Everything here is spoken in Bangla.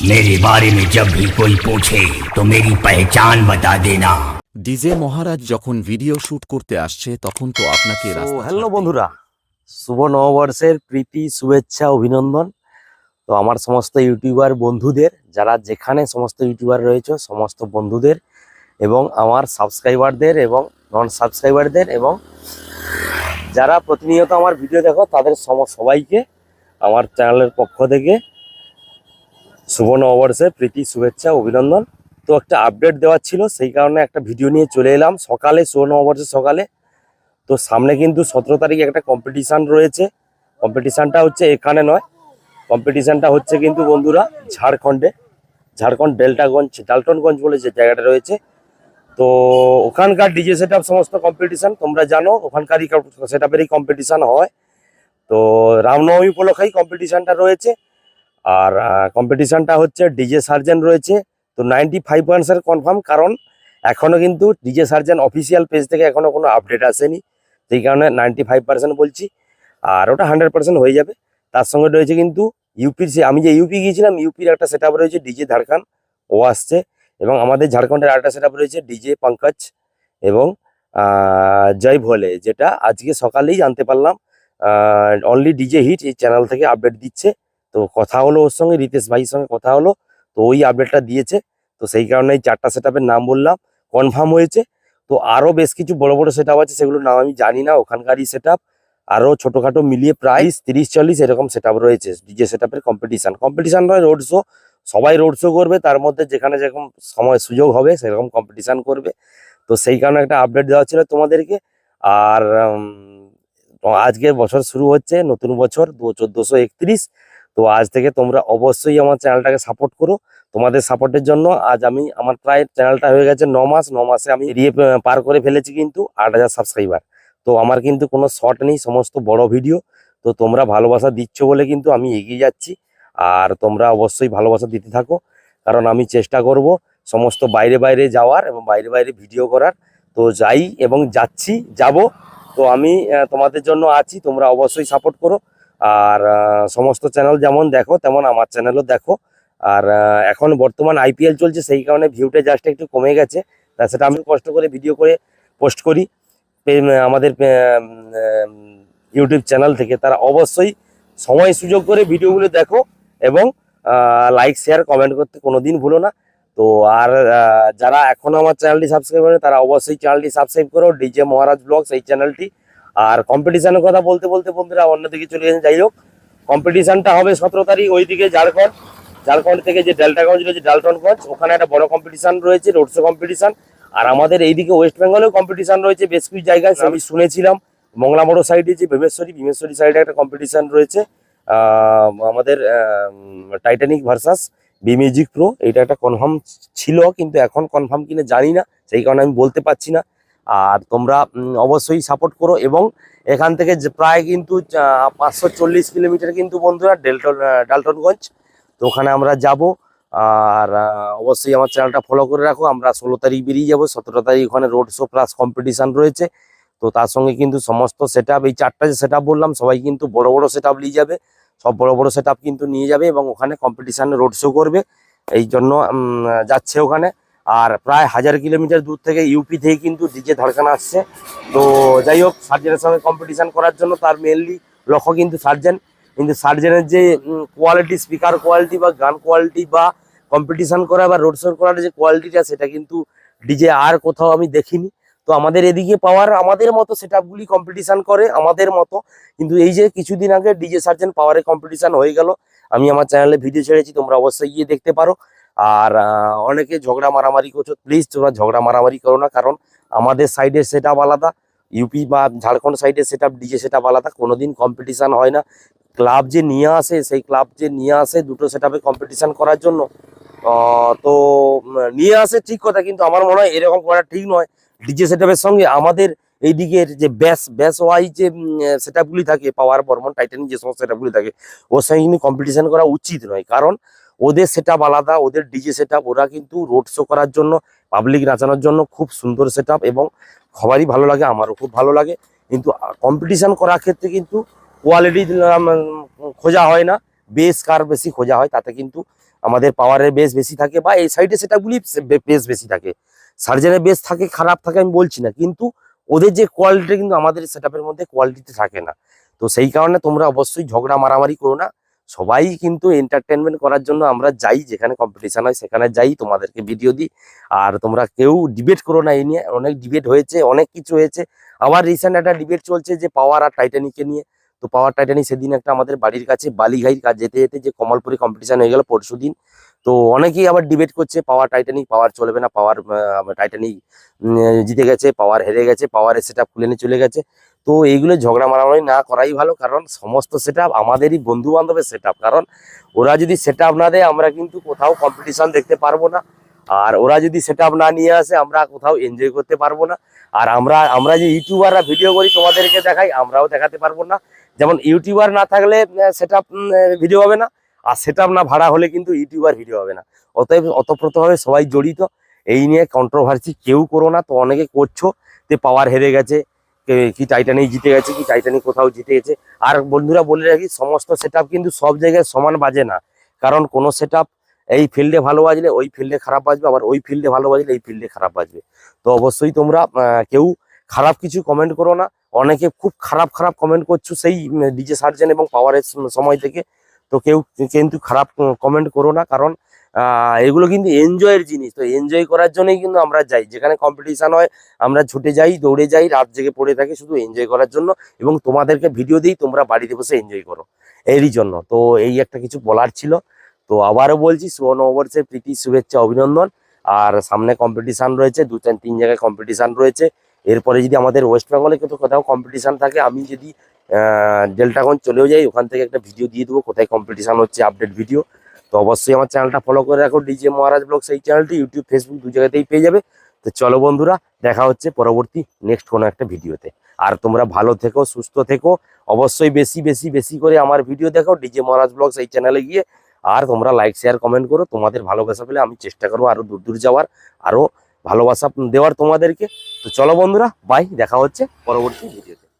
मेरे बारे में जब भी कोई पूछे तो मेरी पहचान बता देना ডিজে মহারাজ যখন ভিডিও শুট করতে আসছে তখন তো আপনাকে তো রাস্তা হ্যালো ছাড়তেই বন্ধুরা শুভ নববর্ষের প্রীতি শুভেচ্ছা অভিনন্দন তো আমার সমস্ত ইউটিউবার বন্ধুদের যারা যেখানে সমস্ত ইউটিউবার রয়েছে সমস্ত বন্ধুদের এবং আমার সাবস্ক্রাইবারদের এবং নন সাবস্ক্রাইবারদের এবং যারা প্রতিনিয়ত আমার ভিডিও দেখো তাদের সম- সবাইকে আমার চ্যানেলের পক্ষ থেকে শুভ নববর্ষের প্রীতি, শুভেচ্ছা, অভিনন্দন। তো একটা আপডেট দেওয়ার ছিল, সেই কারণে একটা ভিডিও নিয়ে চলে এলাম। সকালে শুভ নববর্ষের সকালে। তো সামনে কিন্তু সতেরো তারিখে একটা কম্পিটিশান রয়েছে। কম্পিটিশানটা হচ্ছে এখানে নয়। কম্পিটিশানটা হচ্ছে কিন্তু বন্ধুরা ঝাড়খণ্ডে। ঝাড়খণ্ড ডেল্টাগঞ্জ, ডালটনগঞ্জ বলে যে জায়গাটা রয়েছে। তো ওখানকার ডিজে সেট সমস্ত কম্পিটিশান তোমরা জানো, ওখানকারই সেট আপেরই কম্পিটিশান হয়। তো রামনবমী উপলক্ষেই কম্পিটিশানটা রয়েছে। আর কম্পিটিশানটা হচ্ছে ডিজে সার্জেন রয়েছে। তো নাইনটি ফাইভ পার্সেন্ট কনফার্ম কারণ এখনও কিন্তু ডিজে সার্জেন অফিসিয়াল পেজ থেকে এখনও কোনো আপডেট আসেনি। সেই কারণে নাইনটি ফাইভ পার্সেন্ট বলছি, আর ওটা হান্ড্রেড পার্সেন্ট হয়ে যাবে। তার সঙ্গে রয়েছে কিন্তু ইউপির সে আমি যে ইউপি গিয়েছিলাম ইউপির একটা সেট রয়েছে ডিজে ঝাড়খান ও আসছে। এবং আমাদের ঝাড়খণ্ডের আরেকটা সেট রয়েছে ডিজে পঙ্কজ এবং জয় ভোলে, যেটা আজকে সকালেই জানতে পারলাম অনলি ডিজে হিট এই চ্যানেল থেকে আপডেট দিচ্ছে। তো কথা হলো ওর সঙ্গে রিতেশ ভাইয়ের সঙ্গে কথা হলো তো ওই আপডেটটা দিয়েছে। তো সেই কারণে এই চারটা সেট নাম বললাম কনফার্ম হয়েছে। তো আরও বেশ কিছু বড় বড় সেট আছে সেগুলোর নাম আমি জানি না ওখানকারই সেট আপ আরও ছোটখাটো মিলিয়ে প্রায় তিরিশ চল্লিশ এরকম সেট রয়েছে ডিজে সেট আপের কম্পিটিশান কম্পিটিশন নয় রোড শো সবাই রোড শো করবে তার মধ্যে যেখানে যেরকম সময় সুযোগ হবে সেরকম কম্পিটিশান করবে। তো সেই কারণে একটা আপডেট দেওয়া ছিল তোমাদেরকে। আর উম, তো আজকে বছর শুরু হচ্ছে নতুন বছর দু চোদ্দোশো একত্রিশ। তো আজ থেকে তোমরা অবশ্যই আমার চ্যানেলটাকে সাপোর্ট করো। তোমাদের সাপোর্টের জন্য আজ আমি আমার প্রায় চ্যানেলটা হয়ে গেছে ন মাস। ন মাসে আমি এড়িয়ে পার করে ফেলেছি কিন্তু আট হাজার সাবস্ক্রাইবার তো আমার কিন্তু কোনো শর্ট নেই, সমস্ত বড় ভিডিও তো তোমরা ভালোবাসা দিচ্ছ বলে কিন্তু আমি এগিয়ে যাচ্ছি। আর তোমরা অবশ্যই ভালোবাসা দিতে থাকো, কারণ আমি চেষ্টা করব সমস্ত বাইরে বাইরে যাওয়ার এবং বাইরে বাইরে ভিডিও করার। তো যাই এবং যাচ্ছি, যাব। তো আমি তোমাদের জন্য আছি, তোমরা অবশ্যই সাপোর্ট করো। আর সমস্ত চ্যানেল যেমন দেখো, তেমন আমার চ্যানেলও দেখো। আর এখন বর্তমান আইপিএল চলছে, সেই কারণে ভিউটা জাস্ট একটু কমে গেছে। তা সেটা আমি কষ্ট করে ভিডিও করে পোস্ট করি। আমাদের ইউটিউব চ্যানেল থেকে। তারা অবশ্যই সময় সুযোগ করে ভিডিওগুলো দেখো এবং লাইক শেয়ার কমেন্ট করতে কোনোদিন ভুলো না। তো আর যারা এখনও আমার চ্যানেলটি সাবস্ক্রাইব করে তারা অবশ্যই চ্যানেলটি সাবস্ক্রাইব করো। ডিজে মহারাজ ব্লগস এই চ্যানেলটি আর কম্পিটিশনের কথা বলতে বলতে বন্ধুরা অন্যদিকে চলে গেছে। যাই হোক কম্পিটিশনটা হবে সতেরো তারিখ ওইদিকে ঝাড়খণ্ড। ঝাড়খণ্ড থেকে যে ডেল্টাগঞ্জ রয়েছে ডালটনগঞ্জ ওখানে একটা বড় কম্পিটিশন রয়েছে রোড শো কম্পিটিশন আর আমাদের এইদিকে ওয়েস্ট বেঙ্গলেও কম্পিটিশন রয়েছে, বেশ কিছু জায়গায় আমি শুনেছিলাম। মংলা মোড়ো সাইডে যে ভীমেশ্বরী ভীমেশ্বরী সাইডে একটা কম্পিটিশন রয়েছে। আমাদের Titanic versus B music pro এটা একটা কনফার্ম ছিল, কিন্তু এখন কনফার্ম কিনা জানি না, সেই কারণে আমি বলতে পারছি না। আর তোমরা অবশ্যই সাপোর্ট করো এবং এখান থেকে প্রায় কিন্তু পাঁচশো চল্লিশ কিলোমিটার কিন্তু বন্ধুরা ডেলটন ডালটনগঞ্জ। তো ওখানে আমরা যাব আর অবশ্যই আমার চ্যানেলটা ফলো করে রাখো। আমরা ষোলো তারিখ বেরিয়ে যাব, সতেরো তারিখ ওখানে রোড শো প্লাস কম্পিটিশান রয়েছে। তো তার সঙ্গে কিন্তু সমস্ত সেট এই চারটা যে সেট বললাম, সবাই কিন্তু বড় বড় সেট নিয়ে যাবে। সব বড় বড় সেট কিন্তু নিয়ে যাবে এবং ওখানে কম্পিটিশানে রোড শো করবে। এই জন্য যাচ্ছে ওখানে। আর প্রায় হাজার কিলোমিটার দূর থেকে ইউপি থেকে কিন্তু ডিজে ধড়কান আসছে। তো যাই হোক সার্জেনের সঙ্গে কম্পিটিশন করার জন্য তার মেনলি লক্ষ্য কিন্তু সার্জেন কিন্তু সার্জেনের যে কোয়ালিটি স্পিকার কোয়ালিটি বা গান কোয়ালিটি বা কম্পিটিশন করা বা রোড শো করার যে কোয়ালিটিটা সেটা কিন্তু ডিজে আর কোথাও আমি দেখিনি। তো আমাদের এদিকে পাওয়ার আমাদের মতো সেট আপগুলি কম্পিটিশন করে আমাদের মতো। কিন্তু এই যে কিছুদিন আগে ডিজে সার্জেন পাওয়ারে কম্পিটিশান হয়ে গেল। আমি আমার চ্যানেলে ভিডিও ছেড়েছি, তোমরা অবশ্যই গিয়ে দেখতে পারো। আর অনেকে ঝগড়া মারামারি করছ প্লিজ তোমরা ঝগড়া মারামারি করো না, কারণ আমাদের সাইডের সেট আলাদা। ইউপি বা ঝাড়খণ্ড সাইডের সেট আপ ডিজে সেট আলাদা, কোনোদিন কম্পিটিশান হয় না। ক্লাব যে নিয়ে আসে, সেই ক্লাব যে নিয়ে আসে, দুটো সেট আপে কম্পিটিশন করার জন্য। তো নিয়ে আসে ঠিক কথা, কিন্তু আমার মনে হয় এরকম করা ঠিক নয়। ডিজে সেট সঙ্গে আমাদের এই দিকের যে ব্যাস ব্যাস ওয়াই যে সেট থাকে পাওয়ার বর্মন টাইটানিক যে সমস্ত সেট থাকে, ওর সঙ্গে কিন্তু কম্পিটিশান করা উচিত নয়। কারণ ওদের সেট আলাদা, ওদের ডিজে সেট ওরা কিন্তু রোড শো করার জন্য পাবলিক নাচানোর জন্য খুব সুন্দর সেট এবং সবারই ভালো লাগে, আমারও খুব ভালো লাগে। কিন্তু কম্পিটিশন করার ক্ষেত্রে কিন্তু কোয়ালিটি খোঁজা হয় না। বেস কার বেশি খোঁজা হয়, তাতে কিন্তু আমাদের পাওয়ারের বেস বেশি থাকে বা এই সাইডে সেটআপগুলি বেস বেশি থাকে। সার্জেনের বেস থাকে, খারাপ থাকে, আমি বলছি না, কিন্তু ওদের যে কোয়ালিটি কিন্তু আমাদের সেটআপের মধ্যে কোয়ালিটিতে থাকে না। তো সেই কারণে তোমরা অবশ্যই ঝগড়া, মারামারি করো না। সবাই কিন্তু এন্টারটেনমেন্ট করার জন্য আমরা যাই, যেখানে কম্পিটিশন হয় সেখানে যাই, তোমাদেরকে ভিডিও দিই। আর তোমরা কেউ ডিবেট করো না এই নিয়ে অনেক ডিবেট হয়েছে, অনেক কিছু হয়েছে। আবার রিসেন্ট একটা ডিবেট চলছে যে পাওয়ার আর টাইটানিকে নিয়ে। তো পাওয়ার টাইটানিক সেদিন একটা আমাদের বাড়ির কাছে, বালিঘাইর কাজ যেতে যেতে যে কমলপুরে কম্পিটিশন হয়ে গেল পরশু দিন। তো অনেকেই আবার ডিবেট করছে পাওয়ার টাইটানিক পাওয়ার চলবে না পাওয়ার টাইটানিক জিতে গেছে পাওয়ার হেরে গেছে পাওয়ারের সেট খুলে নিয়ে চলে গেছে। তো এইগুলো ঝগড়া মারামারি না করাই ভালো, কারণ সমস্ত সেট আমাদেরই বন্ধু বান্ধবের সেট কারণ ওরা যদি সেট না দেয়, আমরা কিন্তু কোথাও কম্পিটিশন দেখতে পারব না। আর ওরা যদি সেট না নিয়ে আসে, আমরা কোথাও এনজয় করতে পারব না। আর আমরা আমরা যে ইউটিউবাররা ভিডিও করি, তোমাদেরকে দেখাই, আমরাও দেখাতে পারব না। যেমন ইউটিউবার না থাকলে সেট ভিডিও হবে না। আর সেট না ভাড়া হলে কিন্তু ইউটিউবার ভিডিও হবে না। অতএব অতপ্রতভাবে সবাই জড়িত। এই নিয়ে কন্ট্রোভার্সি কেউ করো না। তো অনেকে করছ, তে পাওয়ার হেরে গেছে। কে- টাইটানিক জিতে গেছে, কি টাইটানিক কোথাও জিতে গেছে। আর বন্ধুরা বলে রাখি, সমস্ত সেট কিন্তু সব জায়গায় সমান বাজে না। কারণ কোনো সেট এই ফিল্ডে ভালো বাজলে ওই ফিল্ডে খারাপ বাজবে, আবার ওই ফিল্ডে ভালো বাজলে এই ফিল্ডে খারাপ বাজবে। তো অবশ্যই তোমরা কেউ খারাপ কিছু কমেন্ট করো না। অনেকে খুব খারাপ খারাপ কমেন্ট করছ সেই ডিজে সার্জেন এবং পাওয়ারের সময় থেকে। তো কেউ কিন্তু খারাপ কমেন্ট করো না। কারণ এগুলো কিন্তু এনজয়ের জিনিস। তো এনজয় করার জন্যই কিন্তু আমরা যাই। যেখানে কম্পিটিশন হয়, আমরা ছুটে যাই, দৌড়ে যাই, রাত জেগে পড়ে থাকি শুধু এনজয় করার জন্য এবং তোমাদেরকে ভিডিও দিই, তোমরা বাড়িতে বসে এনজয় করো। এরই জন্য। তো এই একটা কিছু বলার ছিল। তো আবারও বলছি, সুবর্ণ ওভার্সের প্রীতি, শুভেচ্ছা, অভিনন্দন। আর সামনে কম্পিটিশন রয়েছে, দু চার, তিন জায়গায় কম্পিটিশন রয়েছে। এরপরে যদি আমাদের ওয়েস্ট বেঙ্গলে কিন্তু কোথাও কম্পিটিশন থাকে, আমি যদি ডেল্টাগঞ্জ চলেও যাই, ওখান থেকে একটা ভিডিও দিয়ে দেবো, কোথায় কম্পিটিশন হচ্ছে আপডেট ভিডিও তো অবশ্যই আমার চ্যানেলটা ফলো করে রাখো ডিজে মহারাজ ব্লগ সেই চ্যানেলটি ইউটিউব ফেসবুক দু জায়গাতেই পেয়ে যাবে। তো চলো বন্ধুরা, দেখা হচ্ছে পরবর্তী নেক্সট কোনো একটা ভিডিওতে আর তোমরা ভালো থেকো, সুস্থ থেকো, অবশ্যই বেশি বেশি বেশি করে আমার ভিডিও দেখো ডিজে মহারাজ ব্লগ সেই চ্যানেলে গিয়ে। আর তোমরা লাইক শেয়ার কমেন্ট করো, তোমাদের ভালোবাসা পেলে আমি চেষ্টা করব আরও দূর দূর যাওয়ার আরও ভালোবাসা দেওয়ার তোমাদেরকে। তো চলো বন্ধুরা বাই দেখা হচ্ছে পরবর্তী ভিডিও